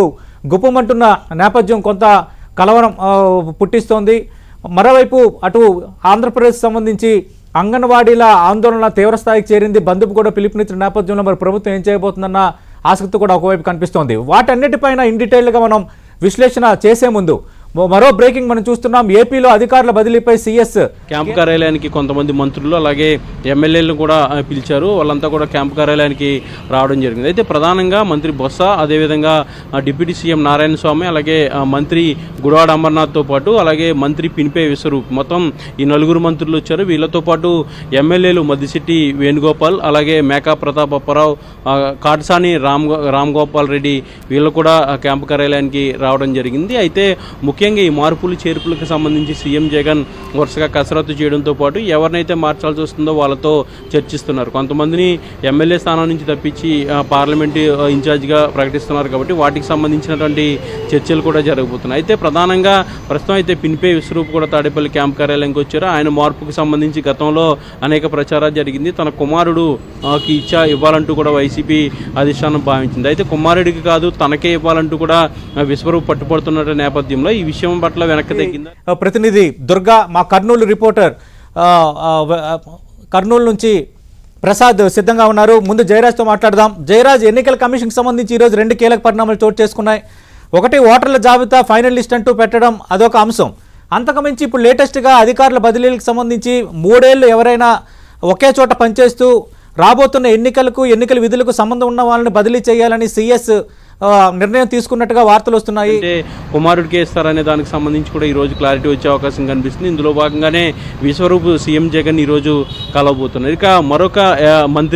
గుప్పమంటున్న నేపథ్యం కొంత కలవరం పుట్టిస్తోంది. మరోవైపు అటు ఆంధ్రప్రదేశ్ సంబంధించి అంగన్వాడీల ఆందోళన తీవ్రస్థాయికి చేరింది. బంధుకు కూడా పిలుపునిచ్చిన నేపథ్యంలో మరి ప్రభుత్వం ఏం చేయబోతుందన్న ఆసక్తి కూడా ఒకవైపు కనిపిస్తోంది. వాటన్నిటిపైన ఇన్ డీటెయిల్గా మనం విశ్లేషణ చేసే ముందు మరో- బ్రేకింగ్ మనం చూస్తున్నాం. ఏపీలో అధికారుల బదిలీపై సీఎస్ క్యాంప్ కార్యాలయానికి కొంతమంది మంత్రులు అలాగే ఎమ్మెల్యేలను కూడా పిలిచారు. వాళ్ళంతా కూడా క్యాంపు కార్యాలయానికి రావడం జరిగింది. అయితే ప్రధానంగా మంత్రి బొత్స అదేవిధంగా డిప్యూటీ సీఎం నారాయణ స్వామి అలాగే మంత్రి గుడవాడ అమర్నాథ్తో పాటు అలాగే మంత్రి పినిపే విశ్వరూప్. మొత్తం ఈ నలుగురు మంత్రులు వచ్చారు. వీళ్ళతో పాటు ఎమ్మెల్యేలు మద్దిశెట్టి వేణుగోపాల్ అలాగే మేకా ప్రతాప్ అప్పారావు కాటసాని రామ్ గో- రామ్ గోపాల్ రెడ్డి వీళ్ళు కూడా క్యాంపు కార్యాలయానికి రావడం జరిగింది. అయితే ముఖ్యంగా ఈ మార్పులు చేర్పులకు సంబంధించి సీఎం జగన్ వరుసగా కసరత్తు చేయడంతో పాటు ఎవరినైతే మార్చాల్సి వస్తుందో వాళ్ళతో చర్చిస్తున్నారు. కొంతమందిని ఎమ్మెల్యే స్థానం నుంచి తప్పించి పార్లమెంటు ఇన్ఛార్జ్గా ప్రకటిస్తున్నారు కాబట్టి వాటికి సంబంధించినటువంటి చర్చలు కూడా జరగబోతున్నాయి. అయితే ప్రధానంగా ప్రస్తుతం అయితే పిన్పే విశ్వరూప్ కూడా తాడేపల్లి క్యాంప్ కార్యాలయంకి వచ్చారు. ఆయన మార్పుకు సంబంధించి గతంలో అనేక ప్రచారాలు జరిగింది. తన కుమారుడు కి ఇచ్చా ఇవ్వాలంటూ కూడా వైసీపీ అధిష్టానం భావించింది. అయితే కుమారుడికి కాదు తనకే ఇవ్వాలంటూ కూడా విశ్వరూప్ పట్టుబడుతున్న నేపథ్యంలో ఈ విషయం పట్ల వెనక్కి తగ్గిందా? ప్రతినిధి దుర్గా మా కర్నూలు రిపోర్టర్ కర్నూలు నుంచి ప్రసాద్ సిద్ధంగా ఉన్నారు. ముందు జయరాజ్తో మాట్లాడదాం. జయరాజ్ ఎన్నికల కమిషన్కి సంబంధించి ఈరోజు రెండు కీలక పరిణామాలు చోటు చేసుకున్నాయి. ఒకటి ఓటర్ల జాబితా ఫైనల్ లిస్ట్ అంటూ పెట్టడం అదొక అంశం. అంతకుమించి ఇప్పుడు లేటెస్ట్గా అధికారుల బదిలీలకు సంబంధించి మూడేళ్ళు ఎవరైనా ఒకే చోట పనిచేస్తూ రాబోతున్న ఎన్నికలకు ఎన్నికల విధులకు సంబంధం ఉన్న వాళ్ళని బదిలీ చేయాలని సిఎస్ నిర్ణయం తీసుకున్నట్టుగా వార్తలు వస్తున్నాయి. అంటే కుమారుడికే ఇస్తారనే దానికి సంబంధించి కూడా ఈ రోజు క్లారిటీ వచ్చే అవకాశం కనిపిస్తుంది. ఇందులో భాగంగానే విశ్వరూప్ సీఎం జగన్ ఈ రోజు కలవబోతున్నారు. ఇక మరొక మంత్రి